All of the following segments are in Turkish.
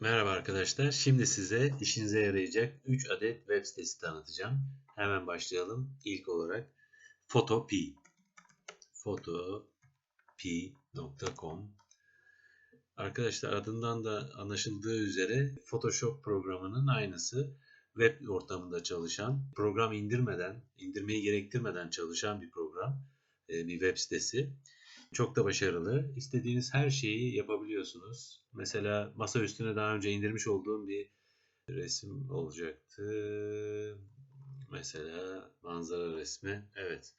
Merhaba arkadaşlar. Şimdi size işinize yarayacak 3 adet web sitesi tanıtacağım. Hemen başlayalım. İlk olarak Photopea. Photopea.com Arkadaşlar adından da anlaşıldığı üzere Photoshop programının aynısı. Web ortamında çalışan, program indirmeden, indirmeyi gerektirmeden çalışan bir program, e, bir web sitesi. Çok da başarılı. İstediğiniz her şeyi yapabiliyorsunuz. Mesela masa üstüne daha önce indirmiş olduğum bir resim olacaktı. Mesela manzara resmi. Evet.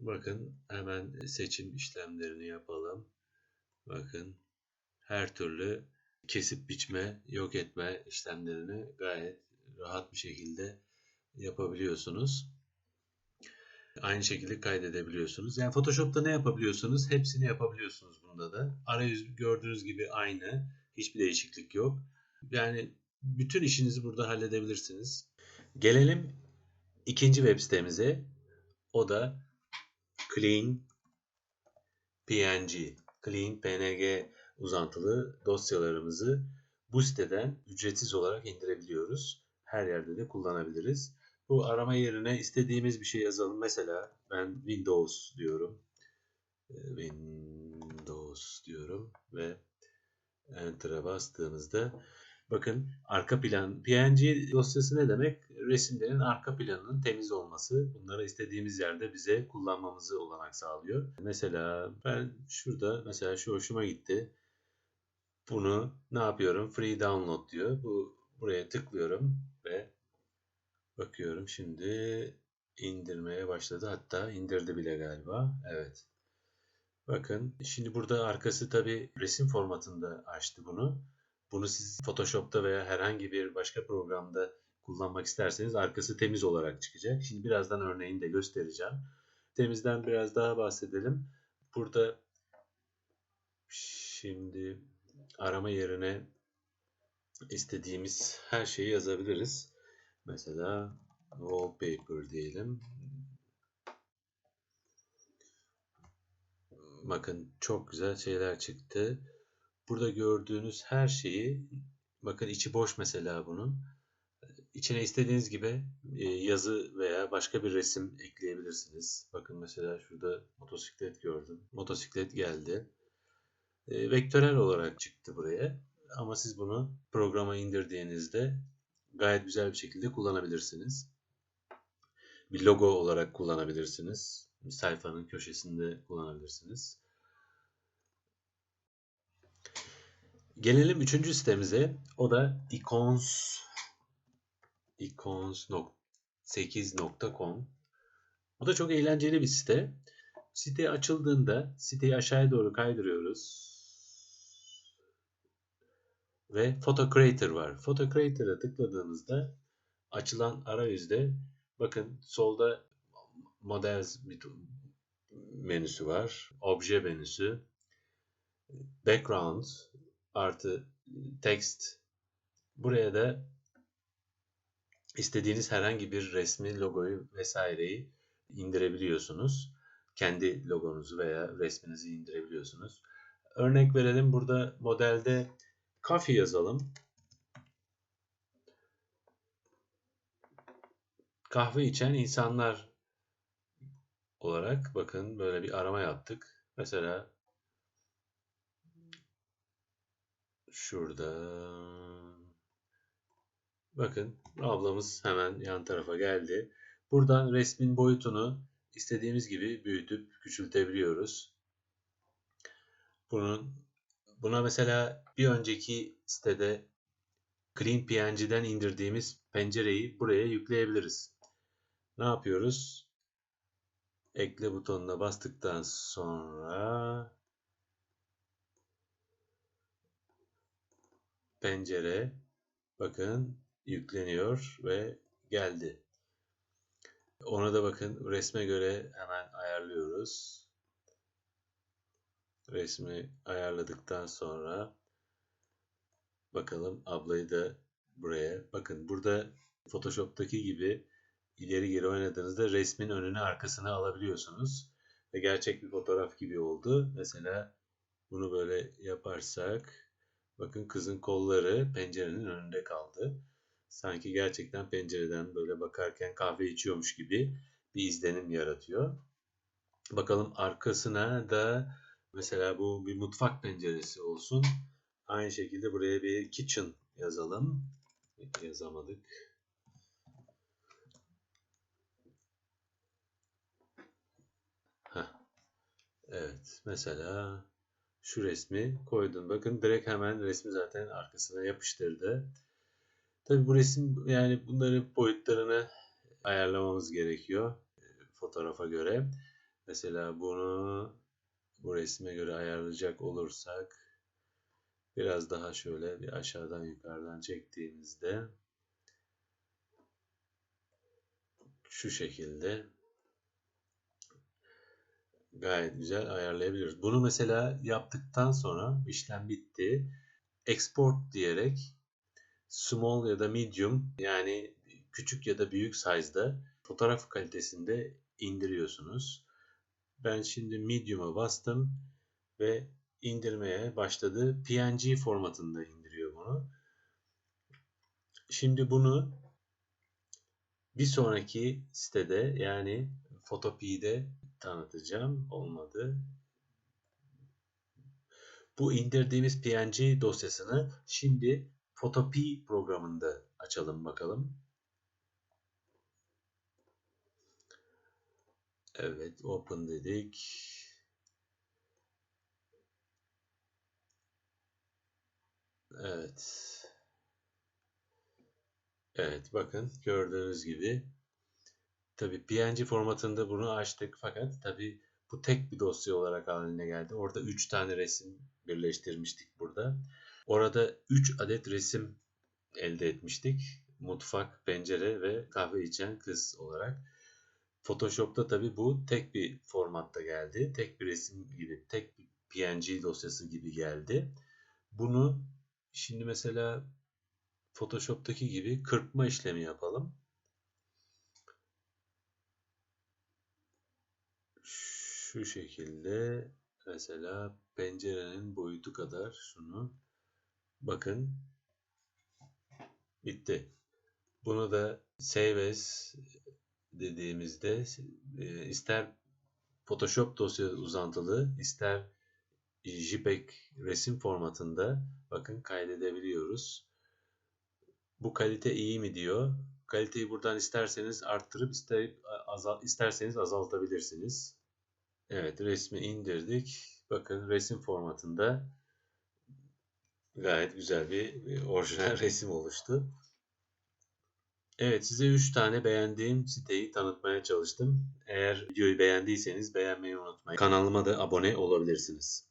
Bakın hemen seçim işlemlerini yapalım. Bakın her türlü kesip biçme, yok etme işlemlerini gayet rahat bir şekilde yapabiliyorsunuz. Aynı şekilde kaydedebiliyorsunuz. Yani Photoshop'ta ne yapabiliyorsunuz? Hepsini yapabiliyorsunuz bunda da. Arayüz gördüğünüz gibi aynı. Hiçbir değişiklik yok. Yani bütün işinizi burada halledebilirsiniz. Gelelim ikinci web sitemize. O da Clean PNG. Clean PNG uzantılı dosyalarımızı bu siteden ücretsiz olarak indirebiliyoruz. Her yerde de kullanabiliriz. Bu arama yerine istediğimiz bir şey yazalım. Mesela ben Windows diyorum. Ee, Windows diyorum ve Enter'a bastığımızda bakın arka plan PNG dosyası ne demek? Resimlerin arka planının temiz olması. Bunları istediğimiz yerde bize kullanmamızı olanak sağlıyor. Mesela ben şurada mesela şu hoşuma gitti. Bunu ne yapıyorum? Free download diyor. Bu buraya tıklıyorum Bakıyorum şimdi indirmeye başladı. Hatta indirdi bile galiba. Evet. Bakın şimdi burada arkası tabi resim formatında açtı bunu. Bunu siz Photoshop'ta veya herhangi bir başka programda kullanmak isterseniz arkası temiz olarak çıkacak. Şimdi birazdan örneğini de göstereceğim. Temizden biraz daha bahsedelim. Burada şimdi arama yerine istediğimiz her şeyi yazabiliriz. Mesela wallpaper diyelim. Bakın çok güzel şeyler çıktı. Burada gördüğünüz her şeyi bakın içi boş mesela bunun. İçine istediğiniz gibi e, yazı veya başka bir resim ekleyebilirsiniz. Bakın mesela şurada motosiklet gördüm. Motosiklet geldi. E, vektörel olarak çıktı buraya. Ama siz bunu programa indirdiğinizde gayet güzel bir şekilde kullanabilirsiniz. Bir logo olarak kullanabilirsiniz. Bir sayfanın köşesinde kullanabilirsiniz. Gelelim üçüncü sitemize. O da icons icons8.com Bu da çok eğlenceli bir site. Site açıldığında siteyi aşağıya doğru kaydırıyoruz ve Photo Creator var. Photo Creator'a tıkladığınızda açılan arayüzde bakın solda Models menüsü var. Obje menüsü. Background artı text. Buraya da istediğiniz herhangi bir resmi, logoyu vesaireyi indirebiliyorsunuz. Kendi logonuzu veya resminizi indirebiliyorsunuz. Örnek verelim burada modelde Kafi yazalım. Kahve içen insanlar olarak bakın böyle bir arama yaptık. Mesela şurada bakın ablamız hemen yan tarafa geldi. Buradan resmin boyutunu istediğimiz gibi büyütüp küçültebiliyoruz. Bunun Buna mesela bir önceki sitede Clean PNG'den indirdiğimiz pencereyi buraya yükleyebiliriz. Ne yapıyoruz? Ekle butonuna bastıktan sonra pencere bakın yükleniyor ve geldi. Ona da bakın resme göre hemen ayarlıyoruz resmi ayarladıktan sonra bakalım ablayı da buraya. Bakın burada Photoshop'taki gibi ileri geri oynadığınızda resmin önünü arkasını alabiliyorsunuz. Ve gerçek bir fotoğraf gibi oldu. Mesela bunu böyle yaparsak Bakın kızın kolları pencerenin önünde kaldı. Sanki gerçekten pencereden böyle bakarken kahve içiyormuş gibi bir izlenim yaratıyor. Bakalım arkasına da mesela bu bir mutfak penceresi olsun. Aynı şekilde buraya bir kitchen yazalım. Yazamadık. Heh. Evet. Mesela şu resmi koydum. Bakın direkt hemen resmi zaten arkasına yapıştırdı. Tabi bu resim yani bunların boyutlarını ayarlamamız gerekiyor e, fotoğrafa göre. Mesela bunu bu resme göre ayarlayacak olursak biraz daha şöyle bir aşağıdan yukarıdan çektiğimizde şu şekilde gayet güzel ayarlayabiliyoruz. Bunu mesela yaptıktan sonra işlem bitti. Export diyerek small ya da medium yani küçük ya da büyük size'da fotoğraf kalitesinde indiriyorsunuz. Ben şimdi medium'a bastım ve indirmeye başladı. PNG formatında indiriyor bunu. Şimdi bunu bir sonraki sitede yani Fotopi'de tanıtacağım. Olmadı. Bu indirdiğimiz PNG dosyasını şimdi Photopea programında açalım bakalım. Evet, open dedik. Evet. Evet, bakın gördüğünüz gibi tabi PNG formatında bunu açtık fakat tabi bu tek bir dosya olarak haline geldi. Orada 3 tane resim birleştirmiştik burada. Orada 3 adet resim elde etmiştik. Mutfak, pencere ve kahve içen kız olarak. Photoshop'ta tabi bu tek bir formatta geldi. Tek bir resim gibi, tek bir PNG dosyası gibi geldi. Bunu şimdi mesela Photoshop'taki gibi kırpma işlemi yapalım. Şu şekilde mesela pencerenin boyutu kadar şunu bakın bitti. Bunu da save as dediğimizde e, ister Photoshop dosya uzantılı ister JPEG resim formatında bakın kaydedebiliyoruz. Bu kalite iyi mi diyor. Kaliteyi buradan isterseniz arttırıp ister, azal, isterseniz azaltabilirsiniz. Evet resmi indirdik. Bakın resim formatında gayet güzel bir orijinal resim oluştu. Evet size 3 tane beğendiğim siteyi tanıtmaya çalıştım. Eğer videoyu beğendiyseniz beğenmeyi unutmayın. Kanalıma da abone olabilirsiniz.